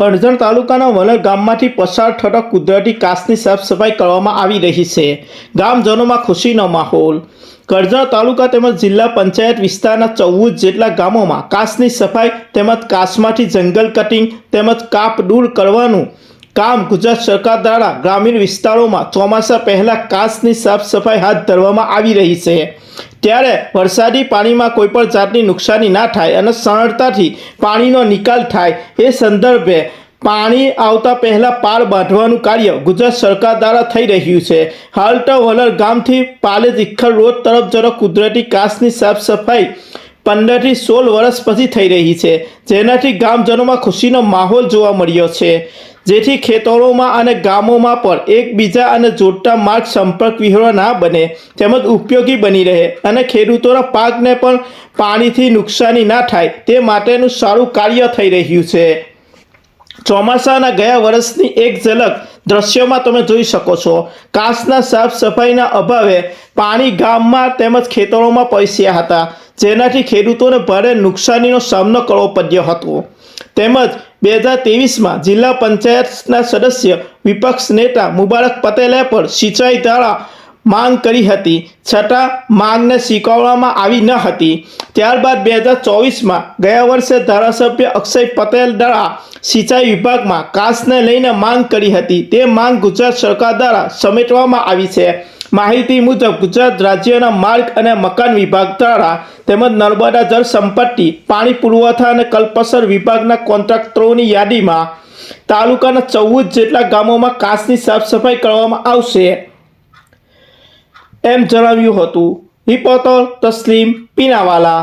કરજણ તાલુકાના વલર ગામમાંથી પસાર થતા કુદરતી કાચની સાફ સફાઈ કરવામાં આવી રહી છે. ગામજનોમાં ખુશીનો માહોલ. કરજણ તાલુકા તેમજ જિલ્લા પંચાયત વિસ્તારના ચૌદ જેટલા ગામોમાં કાચની સફાઈ તેમજ કાચમાંથી જંગલ કટિંગ તેમજ કાપ દૂર કરવાનું કામ ગુજરાત સરકાર દ્વારા ગ્રામીણ વિસ્તારોમાં ચોમાસા પહેલાં કાચની સાફ સફાઈ હાથ ધરવામાં આવી રહી છે. ત્યારે વરસાદી પાણીમાં કોઈપણ જાતની નુકસાની ના થાય અને સરળતાથી પાણીનો નિકાલ થાય એ સંદર્ભે પાણી આવતા પહેલાં પાળ બાંધવાનું કાર્ય ગુજરાત સરકાર દ્વારા થઈ રહ્યું છે. હાલ તો વલર ગામથી પાલેજ, ઇખર રોડ તરફ જરો કુદરતી કાચની સાફ સફાઈ પંદરથી સોળ વર્ષ પછી થઈ રહી છે, જેનાથી ગામજનોમાં ખુશીનો માહોલ જોવા મળ્યો છે. જેથી ખેતરોમાં અને ગામોમાં પણ એકબીજા અને જોડતા માર્ગ સંપર્ક વિહોરો ના બને, તેમજ ઉપયોગી બની રહે અને ખેડૂતોના પાકને પણ પાણીથી નુકસાની ના થાય, તે માટેનું સારું કાર્ય થઈ રહ્યું છે. ચોમાસાના ગયા વર્ષની એક ઝલક દ્રશ્યોમાં તમે જોઈ શકો છો. કાસના સાફ સફાઈના અભાવે પાણી ગામમાં તેમજ ખેતરોમાં પૈસ્યા હતા, જેનાથી ખેડૂતોને ભારે નુકસાનીનો સામનો કરવો પડ્યો હતો. તેમજ બે હજાર ત્રેવીસમાં જિલ્લા પંચાયતના સદસ્ય વિપક્ષ નેતા મુબારક પટેલે પણ સિંચાઈ દ્વારા માંગ કરી હતી, છતાં માંગને સ્વીકારવામાં આવી ન હતી. ત્યારબાદ બે હજાર ચોવીસમાં ગયા વર્ષે ધારાસભ્ય અક્ષય પટેલ દ્વારા સિંચાઈ વિભાગમાં કાસને લઈને માંગ કરી હતી. તે માંગ ગુજરાત સરકાર દ્વારા સમેટવામાં આવી છે. માહિતી મુજબ ગુજરાત રાજ્યના માર્ગ અને મકાન વિભાગ દ્વારા તેમજ નર્મદા જળ સંપત્તિ, પાણી પુરવઠા અને કલ્પસર વિભાગના કોન્ટ્રાક્ટરોની યાદીમાં તાલુકાના ચૌદ જેટલા ગામોમાં કાચની સાફસફાઈ કરવામાં આવશે એમ જણાવ્યું હતું. રિપોર્ટર તસ્લીમ પીનાવાલા